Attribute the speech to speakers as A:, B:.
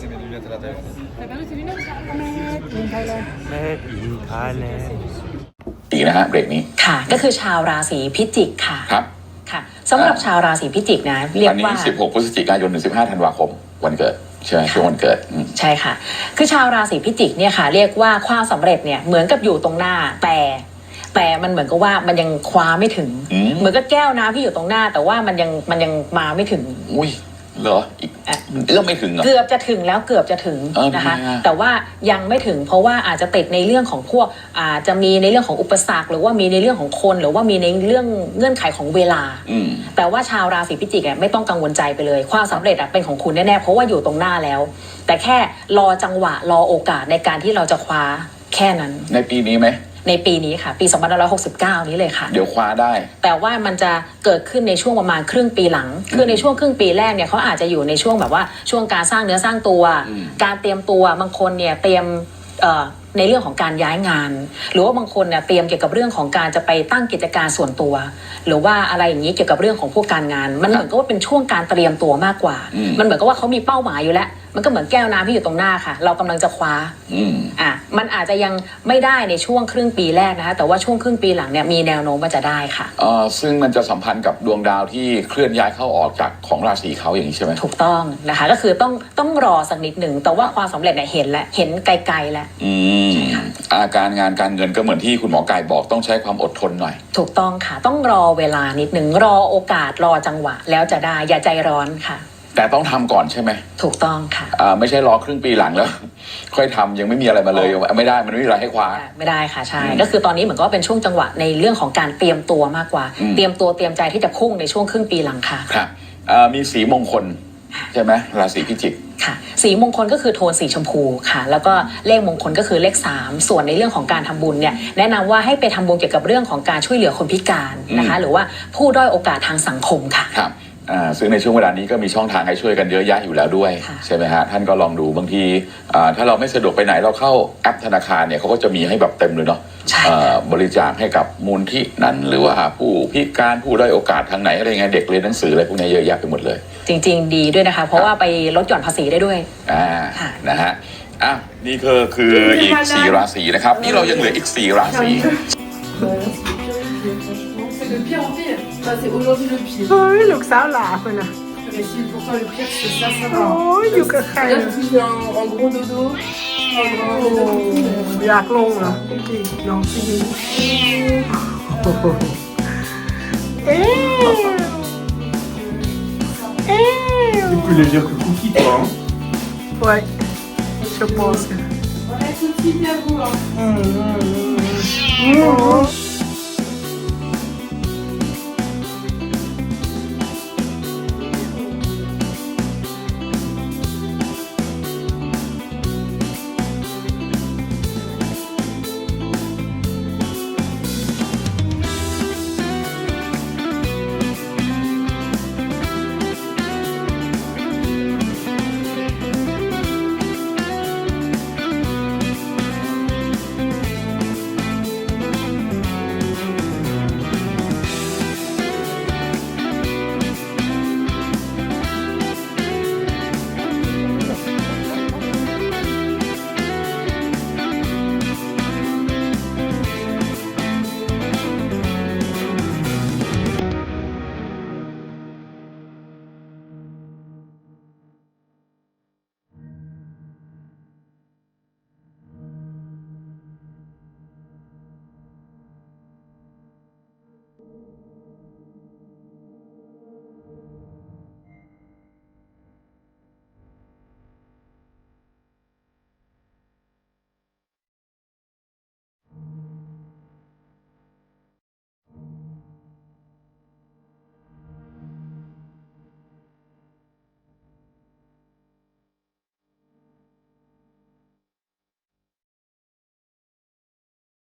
A: c'est mes lunettes à la téléphone.
B: T'as perdu tes lunettes
C: Made in Thailand
D: ดีนะฮะเบรกนี้
E: ค่ะ ก็คือชาวราศีพิจิกค่ะ
D: ครับ
E: ค่ะสำหรับชาวราศีพิจิกนะ เรีย
D: อั
E: ก
D: นนี้
E: ว่า
D: 16 พฤศจิกายน ถึง 15 ธันวาคม วันเกิด ใช่ไหมช่วงวันเกิดอืม
E: ใช่ค่ะ คือชาวราศีพิจิกเนี่ยค่ะ เรียกว่าความสำเร็จเนี่ยเหมือนกับอยู่ตรงหน้าแต่ แต่มันเหมือนกับว่ามันยังคว้าไม่ถึง
D: อืม
E: เหมือนกับแก้วน้ำที่อยู่ตรงหน้า แต่ว่ามันยังมันยังมาไม่ถึง
D: อุ้ย เหรออีก
E: อะ
D: เอื้อมไม่ถึงเหรอ
E: เกือบจะถึงแล้วเกือบจะถึง
D: เออ
E: นะคะ
D: ทำไมอะ
E: แต่ว่ายังไม่ถึงเพราะว่าอาจจะติดในเรื่องของพวกอาจจะมีในเรื่องของอุปสรรค หรือว่ามีในเรื่องของคนหรือว่ามีในเรื่องเงื่อนไขของเวลา
D: อืม
E: แต่ว่าชาวราศีพิจิกอะไม่ต้องกังวลใจไปเลย ความสำเร็จอะเป็นของคุณแน่ๆเพราะว่าอยู่ตรงหน้าแล้ว แต่แค่รอจังหวะรอโอกาสในการที่เราจะคว้าแค่นั้น
D: ในปีนี้ไหม
E: ในปีนี้ค่ะ ปี 2569 นี้เลยค่ะ
D: เดี๋ยวคว้าได้
E: แต่ว่ามันจะเกิดขึ้นในช่วงประมาณครึ่งปีหลัง คือในช่วงครึ่งปีแรกเนี่ยเขาอาจจะอยู่ในช่วงแบบว่าช่วงการสร้างเนื้อสร้างตัว
D: อืม
E: การเตรียมตัวบางคนเนี่ยเตรียมเอ่อในเรื่องของการย้ายงาน หรือว่าบางคนเนี่ยเตรียมเกี่ยวกับเรื่องของการจะไปตั้งกิจการส่วนตัว หรือว่าอะไรอย่างนี้เกี่ยวกับเรื่องของพวกการงาน มันเหมือนกับว่าเป็นช่วงการเตรียมตัวมากกว่า
D: อืม
E: มันเหมือนกับว่าเขามีเป้าหมายอยู่แล้ว มันก็เหมือนแก้วน้ำที่อยู่ตรงหน้าค่ะ เรากำลังจะคว้า
D: อืม
E: อะมันอาจจะยังไม่ได้ในช่วงครึ่งปีแรกนะคะ แต่ว่าช่วงครึ่งปีหลังเนี่ยมีแนวโน้มว่าจะได้ค่ะ
D: เอ่อซึ่งมันจะสัมพันธ์กับดวงดาวที่เคลื่อนย้ายเข้าออกจากของราศีเขาอย่างนี้ใช่ไหม
E: ถูกต้องนะคะ ก็คือต้องต้องรอสักนิดหนึ่งแต่ว่าความสำเร็จเนี่ยเห็นแล้วเห็นไกลๆแล้ว
D: อืม อาการงานการเงินก็เหมือนที่คุณหมอไก่บอกต้องใช้ความอดทนหน่อย
E: ถูกต้องค่ะ ต้องรอเวลานิดหนึ่งรอโอกาสรอจังหวะ แล้วจะได้อย่าใจร้อนค่ะ
D: แต่ต้องทำก่อนใช่ไหม
E: ถูกต้องค่ะ
D: อ่าไม่ใช่รอครึ่งปีหลังแล้ว ค่อยทำยังไม่มีอะไรมาเลยไม่ได้มันไม่มีอะไรให้คว้า
E: ไม่ได้ค่ะใช่
D: อืม
E: ก็คือตอนนี้เหมือนก็เป็นช่วงจังหวะในเรื่องของการเตรียมตัวมากกว่า
D: อืม
E: เตรียมตัวเตรียมใจที่จะพุ่งในช่วงครึ่งปีหลังค่ะ
D: ครับอ่ามีสีมงคล ใช่ไหมราศีพิจิก
E: ค่ะสีมงคลก็คือโทนสีชมพูค่ะ แล้วก็เลขมงคลก็คือเลข 3 ส่วนในเรื่องของการทำบุญเนี่ยแนะนำว่าให้ไปทำบุญเกี่ยวกับเรื่องของการช่วยเหลือคนพิการนะคะ หรือว่าผู้ด้อยโอกาสทางสังคมค่ะ
D: ครับ อ่าซึ่งในช่วงเวลานี้ก็มีช่องทางให้ช่วยกันเยอะแยะอยู่แล้วด้วย
E: ค่ะ
D: ใช่ไหมฮะ ท่านก็ลองดูบางทีอ่าถ้าเราไม่สะดวกไปไหนเราเข้าแอปธนาคารเนี่ยเขาก็จะมีให้แบบเต็มเลยเนาะ
E: ใช่
D: เอ่
E: ค่ะ
D: อบริจาคให้กับมูลที่นั้นหรือว่าผู้พิการผู้ด้อยโอกาสทางไหนอะไรเงี้ยเด็กเรียนหนังสืออะไรพวกนี้เยอะแยะไปหมดเลย
E: จริง ๆ ดีด้วยนะคะ เพราะว่าไปลดหย่อนภาษีได้ด้วย
D: อ่า
E: ค่ะ
D: นะฮะ อะ นี่คือคืออีกสี่ราศีนะครับ นี่เรายังเหลืออีกสี่ราศี
B: C'est le pire en pire. Ça, c'est aujourd'hui le pire.
C: เฮ้ยลูกสาวหลาคนน่ะ
B: Mais si pour toi le pire, c'est ça, ça
C: โอ้
B: va.
C: ยอยู่กับใคร
B: Là,
C: น่ะ
B: je suis en, en gros dodo. En
C: โอ้
B: gros dodo.
C: อยากลงเหรอน้องซีโอ้โหเอ๊ะเอ๊ะ
A: plus légère que Cookie, toi. Hein.
C: Ouais, je pense.
B: Ouais, tout de suite à vous. Hein.
C: Mm, mm, mm. Mm.